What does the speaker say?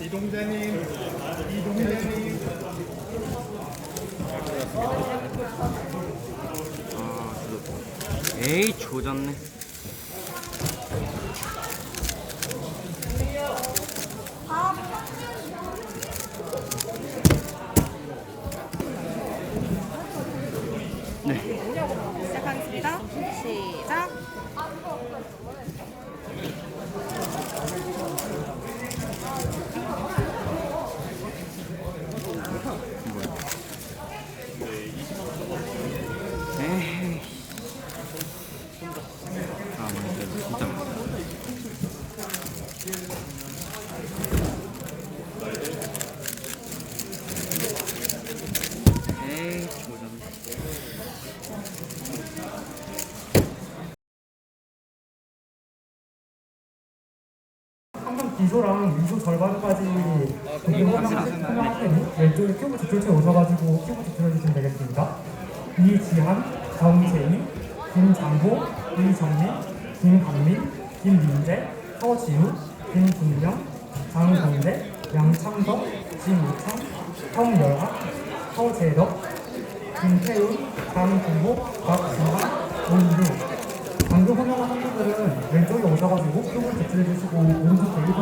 이동자님, 이동자님. 에이, 조졌네. 네. 시작하겠습니다. 시작. 에이. 아, 맛있다. 진짜 맛있다. 에이, 조졌네. 항상 기소랑 미소 절반까지 테니 왼쪽에 큐브 지출체 오셔가지고 큐브 지출해주시면 되겠습니다. 이지한, 정재희, 김장보, 이정민, 김강민, 김민재, 서지우, 김준명, 장성대, 양창덕, 진우창, 형열학, 서재덕, 김태훈, 강동복, 박승환, 온유 방금 설명한 선수들은 왼쪽에 오셔가지고 큐브 지출해주시고 오른쪽 대기석